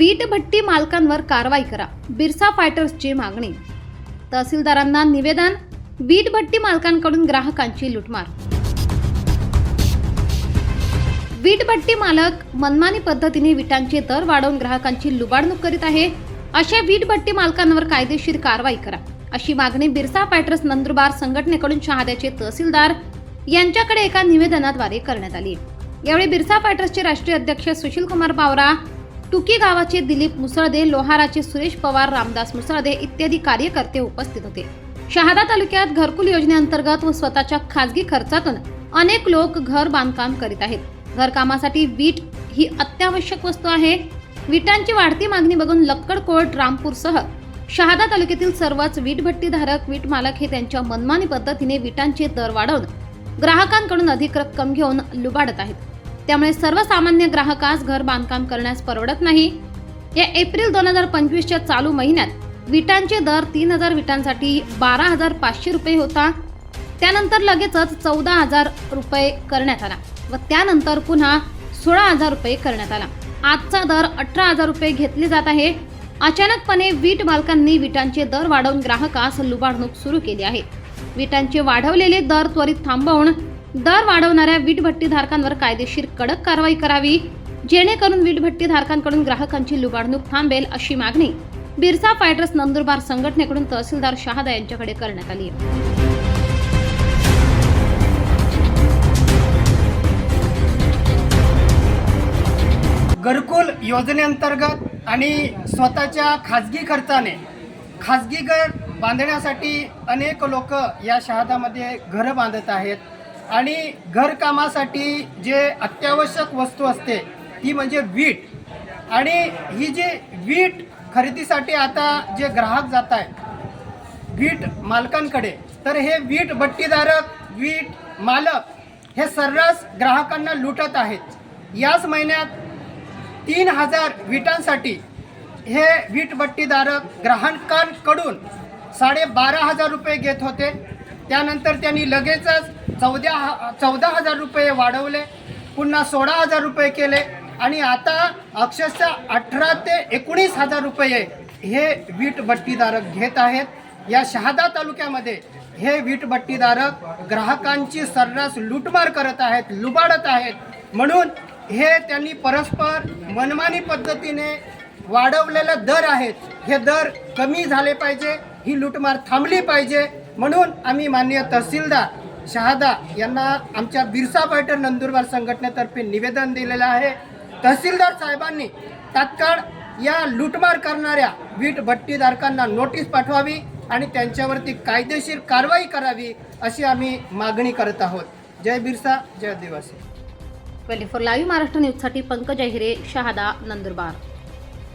वीट भट्टी मालकांवर कारवाई करा. बिरसा फायटर्सची मागणी. तहसीलदारांना निवेदन वीट भट्टी मालकांकडून ग्राहकांची लुटमार. वीट भट्टी मालक मनमानी पद्धतीने विटांचे दर वाढवून ग्राहकांची लुबाडणूक करीत आहे अशा वीट भट्टी मालकांवर कायदेशीर कारवाई करा. अशी मागणी बिरसा पॅटर्स नंदुरबार संघटनेकडून शहाद्याचे तहसीलदार यांच्याकडे एका निवेदनाद्वारे करण्यात आली. यावेळी बिरसा पॅटर्सचे राष्ट्रीय अध्यक्ष सुशील कुमार पावरा टुकी गावाचे दिलीप मुसळदे लोहाराचे सुरेश पवार रामदास मुसळदे इत्यादी कार्यकर्ते उपस्थित होते. शहादा तालुक्यात घरकुल योजनेअंतर्गत व स्वतःच्या खाजगी खर्चातून अनेक लोक घर बांधकाम करीत आहेत. घरकामासाठी वीट ही अत्यावश्यक वस्तू आहे. विटांची वाढती मागणी बघून लक्कडकोट रामपूरसह शहादा तालुक्यातील सर्वच वीटभट्टीधारक वीट मालक हे त्यांच्या मनमानी पद्धतीने विटांचे दर वाढवून ग्राहकांकडून अधिक रक्कम घेऊन लुबाडत आहेत. त्यामुळे सर्वसामान्य ग्राहकास घर बांधकाम करण्यास परवडत नाही. या एप्रिल दोन हजार पंचवीसच्या चालू महिन्यात विटांचे दर तीन हजार विटांसाठी बारा हजार पाचशे रुपये होता. त्यानंतर लगेचच चौदा हजार रुपये करण्यात आला व त्यानंतर पुन्हा सोळा हजार रुपये करण्यात आला. आजचा दर अठरा हजार रुपये घेतले जात आहे. अचानकपणे वीट मालकांनी विटांचे दर वाढवून ग्राहकास लुबाडणूक सुरू केली आहे. विटांचे वाढवलेले दर त्वरित थांबवून दर वाढवणाऱ्या वीटभट्टीधारकांवर कायदेशीर कडक कारवाई करावी जेणेकरून वीटभट्टीधारकांकडून ग्राहकांची लुबाडणूक थांबेल अशी मागणी बिरसा फायटर्स नंदुरबार संघटनेकडून तहसीलदार शहादा यांच्याकडे करण्यात आली आहे. घरकुल योजनेअंतर्गत आणि स्वतःच्या खाजगी खर्चाने खाजगी घर बांधण्यासाठी अनेक लोक या शहादामध्ये घरं बांधत आहेत. आणि घरकामासाठी जे अत्यावश्यक वस्तू असते ती म्हणजे वीट. आणि ही जी वीट खरेदीसाठी आता जे ग्राहक जात आहेत वीट मालकांकडे तर हे वीट भट्टीधारक वीट मालक हे सर्रास ग्राहकांना लुटत आहेत. याच महिन्यात तीन हजार विटांसाठी हे वीट भट्टीधारक ग्राहकांकडून साडेबारा हजार रुपये घेत होते. त्यानंतर त्यांनी लगेचच चौदा चौदा हजार रुपये वाढवले पुन्हा सोळा हजार रुपये केले आणि आता अक्षरशः अठरा ते एकोणीस हजार रुपये हे वीटभट्टीधारक घेत आहेत. या शहादा तालुक्यामध्ये हे वीटभट्टीधारक ग्राहकांची सर्रास लुटमार करत आहेत लुबाडत आहेत. म्हणून हे त्यांनी परस्पर मनमानी पद्धतीने वाढवलेले दर आहेत. हे दर कमी झाले पाहिजे ही लुटमार थांबली पाहिजे. म्हणून आम्ही माननीय तहसीलदार शहादा यांना आमच्या बिरसा फायटर नंदुरबार संघटनेतर्फे निवेदन दिलेलं आहे. तहसीलदार साहेबांनी तात्काळ या लूटमार करणाऱ्या वीट भट्टीधारकांना नोटीस पाठवावी आणि त्यांच्यावरती कायदेशीर कारवाई करावी अशी आम्ही मागणी करत आहोत. जय बिरसा जय आदिवासी. ट्वेंटी फोर लाईव्ह महाराष्ट्र न्यूजसाठी पंकज अहिरे शहादा नंदुरबार.